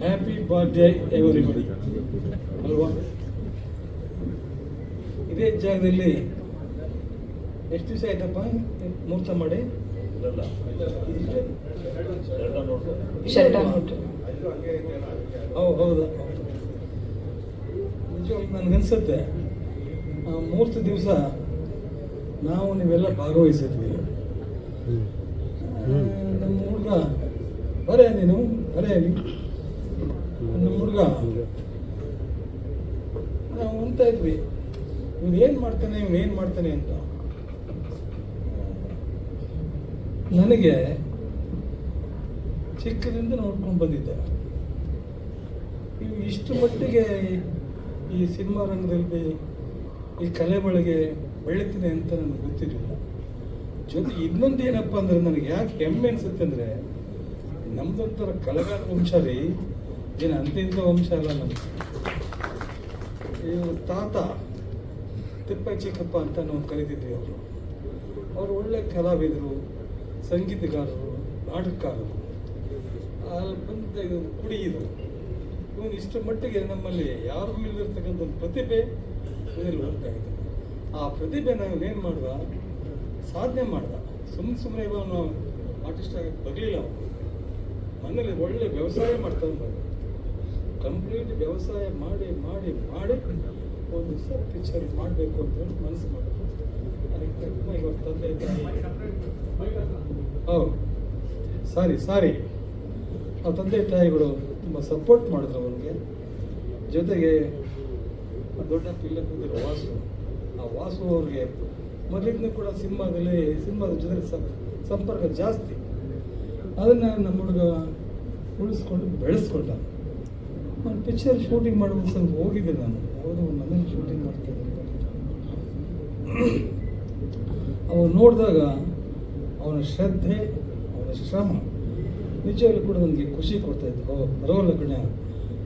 Happy birthday everybody ಅಲ್ವಾ ಇದೇ ಜಾಗದಲ್ಲಿ ಎಷ್ಟು ದಿವಸ ಆಯ್ತಪ್ಪ? ಮುಹೂರ್ತ ಮಾಡಿ. ಹೌದು? ಹೌದಾ ನಿಜವಾಗಿ ನನಗನ್ಸುತ್ತೆ ಆ ಮುಹೂರ್ತ ದಿವಸ ನಾವು ನೀವೆಲ್ಲ ಭಾಗವಹಿಸಿದ್ವಿ. ನಮ್ಮ ಹುಡುಗ ಬರೇ ನೀನು, ಬರೇ ನನ್ನ ಹುಡುಗ ನಾವು ಅಂತ ಇದ್ವಿ. ಇವನು ಏನು ಮಾಡ್ತಾನೆ, ಇವನು ಏನು ಮಾಡ್ತಾನೆ ಅಂತ. ನನಗೆ ಚಿಕ್ಕದಿಂದ ನೋಡ್ಕೊಂಡು ಬಂದಿದ್ದೆ. ಇವು ಇಷ್ಟು ಮಟ್ಟಿಗೆ ಈ ಸಿನಿಮಾ ರಂಗದಲ್ಲಿ ಈ ಕಲೆ ಬಳಗೆ ಬೆಳೀತಿದೆ ಅಂತ ನನಗೆ ಗೊತ್ತಿರಲಿಲ್ಲ. ಜೊತೆ ಇನ್ನೊಂದು ಏನಪ್ಪ ಅಂದ್ರೆ ನನಗೆ ಯಾಕೆ ಹೆಮ್ಮೆ ಅನ್ಸುತ್ತೆ ಅಂದರೆ ನಮ್ದೊಂಥರ ಕಲೆಗಾರ ವಂಶ ರೀ ಏನು ಅಂತಿಂತ ವಂಶ ಅಲ್ಲ ನಮ್ಗೆ ಇವರು ತಾತ ತಿಪ್ಪ ಚಿಕ್ಕಪ್ಪ ಅಂತ ನಾವು ಕರಿತಿದ್ವಿ ಅವರು ಅವರು ಒಳ್ಳೆ ಕಲಾವಿದರು, ಸಂಗೀತಗಾರರು, ನಾಟಕಕಾರರು. ಅಲ್ಲಿ ಬಂದ ಕುಡಿಯಿದರು. ಇವನು ಇಷ್ಟು ಮಟ್ಟಿಗೆ ನಮ್ಮಲ್ಲಿ ಯಾರಿಗೂ ಇಲ್ಲಿರ್ತಕ್ಕಂಥ ಒಂದು ಪ್ರತಿಭೆ ಇದರಲ್ಲಿ ಹೋಗ್ತಾ ಆ ಪ್ರತಿಭೆ ನಾವು ಏನು ಮಾಡ್ದ? ಸಾಧನೆ ಮಾಡ್ದ. ಸುಮ್ಮನೆ ಸುಮ್ಮನೆ ಇವನು ಆರ್ಟಿಸ್ಟ್ ಆಗಿ ಬರಲಿಲ್ಲ ಅವನು. ಮನೇಲಿ ಒಳ್ಳೆ ವ್ಯವಸಾಯ ಮಾಡ್ತಾ ಕಂಪ್ಲೀಟ್ ವ್ಯವಸಾಯ ಮಾಡಿ ಮಾಡಿ ಮಾಡಿ ಒಂದು ದಿವಸ ಪಿಕ್ಚರ್ ಮಾಡಬೇಕು ಅಂತ ಮನಸ್ಸು ಮಾಡಿದ್ರು. ಅದಕ್ಕೆ ಇವಾಗ ತಂದೆ ಹೌದು. ಸಾರಿ ಸಾರಿ. ಆ ತಂದೆ ತಾಯಿಗಳು ತುಂಬ ಸಪೋರ್ಟ್ ಮಾಡಿದ್ರು ಅವನಿಗೆ ಜೊತೆಗೆ ದೊಡ್ಡ ಪಿಲ್ಲ ಕೂತಿರೋ ವಾಸು, ಆ ವಾಸು ಅವ್ರಿಗೆ ಮೊದಲಿಂದ ಕೂಡ ಸಿನಿಮಾದಲ್ಲಿ, ಸಿನಿಮಾದ ಜೊತೆ ಸಂಪರ್ಕ ಜಾಸ್ತಿ. ಅದನ್ನು ನಮ್ಮ ಹುಡುಗ ಉಳಿಸ್ಕೊಂಡು ಬೆಳೆಸ್ಕೊಂಡ ಒಂದು ಪಿಕ್ಚರ್ ಶೂಟಿಂಗ್ ಮಾಡೋದು ಸಲ ಹೋಗಿದ್ದೆ ನಾನು. ಯಾವುದೋ ಒಂದು ಮನೇಲಿ ಶೂಟಿಂಗ್ ಮಾಡ್ತಾ ಇದ್ದೆ ಅವನು ನೋಡಿದಾಗ ಅವನ ಶ್ರದ್ಧೆ, ಅವನ ಶ್ರಮ. ನಿಜವಾಗ್ಲೂ ಕೂಡ ನನಗೆ ಖುಷಿ ಕೊಡ್ತಾ ಇತ್ತು. ಓ, ಬರೋಲ್ಲ ಕಣ.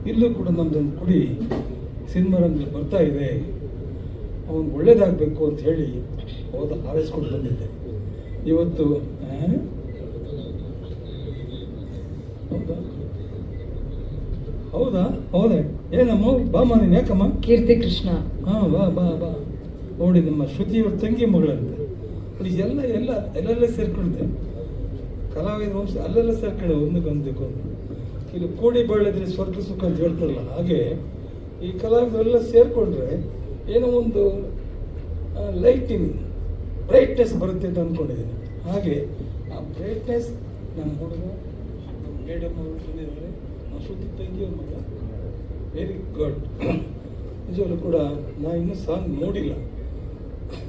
ಇಲ್ಲೂ ಕೂಡ ನಮ್ಮದೊಂದು ಕುಡಿ ಸಿನಿಮಾ ರಂಗದಲ್ಲಿ ಬರ್ತಾ ಇದೆ. ಅವನು ಒಳ್ಳೇದಾಗಬೇಕು ಅಂತ ಹೇಳಿ ಹೋದ ಹಾರೈಸ್ಕೊಂಡು ಬಂದಿದ್ದೆ. ಇವತ್ತು? ಹೌದಾ. ಹೌದಾ? ಏನಮ್ಮ? ಬಾಮ್ಮ ನೀನು ಯಾಕಮ್ಮ? ಕೀರ್ತಿ ಕೃಷ್ಣ. ಹಾಂ ಬಾ ಬಾ ಬಾ. ನೋಡಿ ನಮ್ಮ ಶ್ರುತಿಯವ್ರ ತಂಗಿ ಮಗಳಂತೆ. ಎಲ್ಲ ಎಲ್ಲ ಎಲ್ಲೆಲ್ಲ ಸೇರ್ಕೊಂಡಿದೆ. ಕಲಾವಿದ ವಂಶ ಅಲ್ಲೆಲ್ಲ ಸೇರ್ಕೊಂಡೆ ಒಂದಕ್ಕೊಂದಕ್ಕೆ ಒಂದು ಇಲ್ಲಿ ಕೂಡಿ ಬಾಳಿದ್ರೆ ಸ್ವರ್ಗ ಸುಖ ಅಂತ ಹೇಳ್ತಾರಲ್ಲ ಹಾಗೆ ಈ ಕಲಾವಿದರೆಲ್ಲ ಸೇರ್ಕೊಂಡ್ರೆ ಏನೋ ಒಂದು ಲೈಟಿಂಗ್ ಬ್ರೈಟ್ನೆಸ್ ಬರುತ್ತೆ ಅಂತ ಅಂದ್ಕೊಂಡಿದ್ದೀನಿ ಹಾಗೆ ಆ ಬ್ರೈಟ್ನೆಸ್ ನಮ್ಮ ಹುಡುಗ ಮೇಡಮ್ ಅವರು ಬಂದಿದ್ದಾರೆ ಶ್ರುತಿ ತಂಗಿಯವ್ರ ಮಗ ವೆರಿ ಗುಡ್ ನಿಜವಾಗ್ಲೂ ಕೂಡ ನಾ ಇನ್ನೂ ಸಾಂಗ್ ನೋಡಿಲ್ಲ.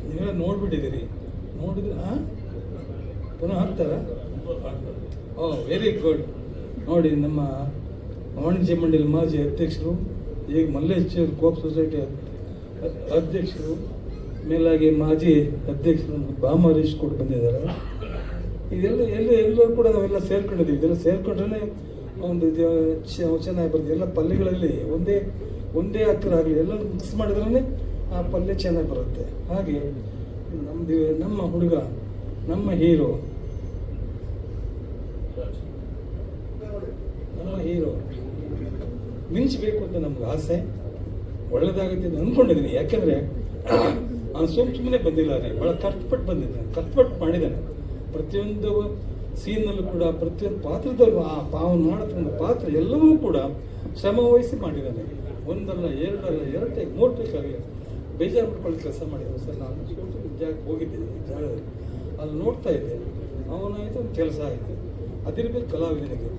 ನೀವೆಲ್ಲ ನೋಡ್ಬಿಟ್ಟಿದ್ದೀರಿ. ನೋಡಿದ್ರೆ ಹಾಂ ಪುನಃ ಹಾಕ್ತಾರ? ಓ ವೆರಿ ಗುಡ್ ನೋಡಿ, ನಮ್ಮ ವಾಣಿಜ್ಯ ಮಂಡಳಿ ಮಾಜಿ ಅಧ್ಯಕ್ಷರು, ಈಗ ಮಲ್ಲೇಶ್ವರ ಕೋಪ್ ಸೊಸೈಟಿ ಅಧ್ಯಕ್ಷರು, ಮೇಲಾಗಿ ಮಾಜಿ ಅಧ್ಯಕ್ಷರು ಬಾಮರೀಶ್ ಕೊಟ್ಟು ಬಂದಿದ್ದಾರೆ. ಇದೆಲ್ಲ ಎಲ್ಲ ಎಲ್ಲರೂ ಕೂಡ ನಾವೆಲ್ಲ ಸೇರ್ಕೊಂಡಿದ್ದೀವಿ. ಇದೆಲ್ಲ ಸೇರ್ಕೊಂಡ್ರೆ ಒಂದು ಚೆನ್ನಾಗಿ ಬರುತ್ತೆ. ಎಲ್ಲ ಪಲ್ಯಗಳಲ್ಲಿ ಒಂದೇ ಒಂದೇ ಹತ್ತಿರ ಆಗಲಿ ಎಲ್ಲ ಮಿಕ್ಸ್ ಮಾಡಿದ್ರೇ ಆ ಪಲ್ಯ ಚೆನ್ನಾಗಿ ಬರುತ್ತೆ. ಹಾಗೆ ನಮ್ಮದು ನಮ್ಮ ಹುಡುಗ, ನಮ್ಮ ಹೀರೋ. ನಮ್ಮ ಹೀರೋ. ಮಿಂಚಬೇಕು ಅಂತ ನಮ್ಗೆ ಆಸೆ. ಒಳ್ಳೇದಾಗುತ್ತೆ ಅಂತ ಅಂದ್ಕೊಂಡಿದ್ದೀನಿ ಯಾಕೆಂದರೆ ಅವ್ನು ಸುಮ್ ಸುಮ್ಮನೆ ಬಂದಿಲ್ಲ ರೀ ಭಾಳ ಕಷ್ಟಪಟ್ಟು ಬಂದಿದ್ದಾನೆ. ಕಷ್ಟಪಟ್ಟು ಮಾಡಿದ್ದಾನೆ. ಪ್ರತಿಯೊಂದು ಸೀನಲ್ಲೂ ಕೂಡ, ಪ್ರತಿಯೊಂದು ಪಾತ್ರದಲ್ಲೂ ಆ ಪಾವನ ಮಾಡತಕ್ಕಂಥ ಪಾತ್ರ ಎಲ್ಲವೂ ಕೂಡ ಶ್ರಮ ವಹಿಸಿ ಮಾಡಿದ್ದಾನೆ. ಒಂದಲ್ಲ, ಎರಡಲ್ಲ, ಎರಡು ಟೈಪ್ ಮೂರು ಟೈಪ್ ಆಗಿ ಬೇಜಾರು ಮಾಡ್ಕೊಳ್ಳಿ ಕೆಲಸ ಮಾಡಿದ್ರು ಸರ್, ನಾನು ಜಾಗಕ್ಕೆ ಹೋಗಿದ್ದೆ ಜಾಗದಲ್ಲಿ. ಅಲ್ಲಿ ನೋಡ್ತಾ ಇದ್ದೆ. ಅವನಾಯಿತು, ಒಂದು ಕೆಲಸ ಆಯಿತು. ಅದಿರ್ಬೇಕು ಕಲಾವಿದನಿಗೆ,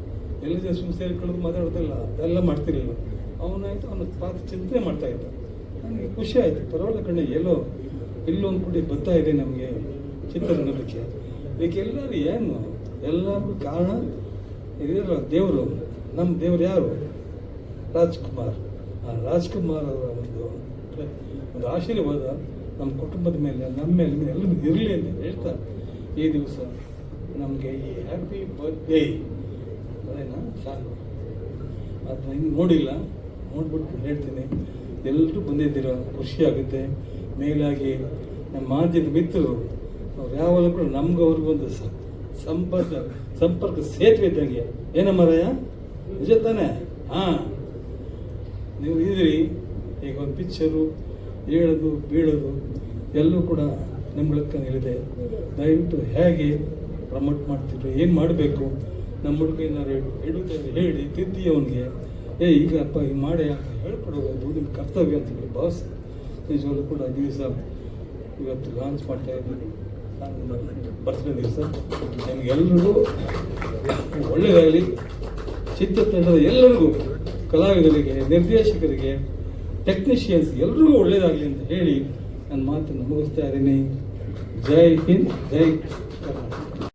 ಎಲ್ಲಿದೆ ಸುಮ್ಮನೆ ಸೇರಿಕೊಳ್ಳೋದು ಮಾತಾಡೋದಿಲ್ಲ, ಅದೆಲ್ಲ ಮಾಡ್ತಿರಲಿಲ್ಲ. ಅವನಾಯಿತು, ಅವನ ಪಾತ್ರ ಚಿಂತನೆ ಮಾಡ್ತಾ ಇದ್ದ. ನನಗೆ ಖುಷಿ ಆಯಿತು. ಪರವಾಗಿಲ್ಲ ಕಣ್ಣೆ ಎಲ್ಲೋ ಇಲ್ಲೊಂದು ಕುಡಿ ಬರ್ತಾ ಇದೆ ನಮಗೆ ಚಿತ್ರರಂಗಕ್ಕೆ ಇದಕ್ಕೆಲ್ಲರೂ ಏನು? ಎಲ್ಲರಿಗೂ ಕಾರಣ? ಇದೆಲ್ಲ ದೇವರು ನಮ್ಮ ದೇವರು ಯಾರು? ರಾಜ್ಕುಮಾರ್. ಆ ರಾಜ್ಕುಮಾರ್ ಅವರ ಒಂದು ಒಂದು ಆಶೀರ್ವಾದ ನಮ್ಮ ಕುಟುಂಬದ ಮೇಲೆ ನಮ್ಮ ಮೇಲೆ ಎಲ್ಲರೂ ಇರಲಿ ಅಂತ ಹೇಳ್ತಾ ಈ ದಿವಸ ನಮಗೆ ಈ ಹ್ಯಾಪಿ ಬರ್ತ್ಡೇ ಅದೇನಾ ಸಾಕು. ಅದನ್ನ ಇನ್ನು ನೋಡಿಲ್ಲ. ನೋಡ್ಬಿಟ್ಟು ಹೇಳ್ತೀನಿ. ಎಲ್ಲರೂ ಬಂದಿದ್ದೀರ? ಖುಷಿಯಾಗುತ್ತೆ ಮೇಲಾಗಿ ನಮ್ಮ ಮಾಧ್ಯಮದ ಮಿತ್ರರು ಅವ್ರು ಯಾವಾಗಲೂ ಕೂಡ ನಮ್ಗೆ ಅವ್ರಿಗೊಂದು ಸ, ಸಂಪರ್ಕ ಸಂಪರ್ಕ ಸೇತುವೆ ಇದ್ದಂಗೆ. ರಾಯ ನಿಜ ತಾನೆ? ಹಾ. ನೀವು ಇದ್ರಿ ಈಗ ಒಂದು ಪಿಕ್ಚರು ಹೇಳೋದು, ಬೀಳೋದು, ಎಲ್ಲೂ ಕೂಡ ನಿಮ್ಮ ಹೇಳಿದೆ ದಯವಿಟ್ಟು ಹೇಗೆ ಪ್ರಮೋಟ್ ಮಾಡ್ತಿದ್ರು ಏನು ಮಾಡಬೇಕು? ನಮ್ಮ ಹುಡುಗ ಏನಾದ್ರು ಹಿಡಿದ್ರೆ ಹೇಳಿ, ತಿದ್ದಿ ಅವನಿಗೆ. ಏ, ಈಗ ಅಪ್ಪ ಈಗ ಮಾಡಿ ಹೇಳ್ಕೊಡೋದು ನಿಮ್ಮ ಕರ್ತವ್ಯ ಅಂತ ಹೇಳಿ ಬಾಸ್ ನಿಜವಾಗ್ಲೂ ಕೂಡ ದಿವಸ ಇವತ್ತು ಲಾಂಚ್ ಮಾಡ್ತಾ ಇದ್ದೀನಿ ಬರ್ತ್ಡೇ ದಿವಸ. ನಿಮಗೆಲ್ರಿಗೂ ಒಳ್ಳೆಯದಾಗಲಿ ಚಿತ್ರತಂಡದ ಎಲ್ಲರಿಗೂ, ಕಲಾವಿದರಿಗೆ, ನಿರ್ದೇಶಕರಿಗೆ ಟೆಕ್ನಿಷಿಯನ್ಸ್ ಎಲ್ರಿಗೂ ಒಳ್ಳೆಯದಾಗಲಿ ಅಂತ ಹೇಳಿ ನನ್ನ ಮಾತನ್ನು ಮುಗಿಸ್ತಾ ಇದ್ದೀನಿ. ಜೈ ಹಿಂದ್, ಜೈ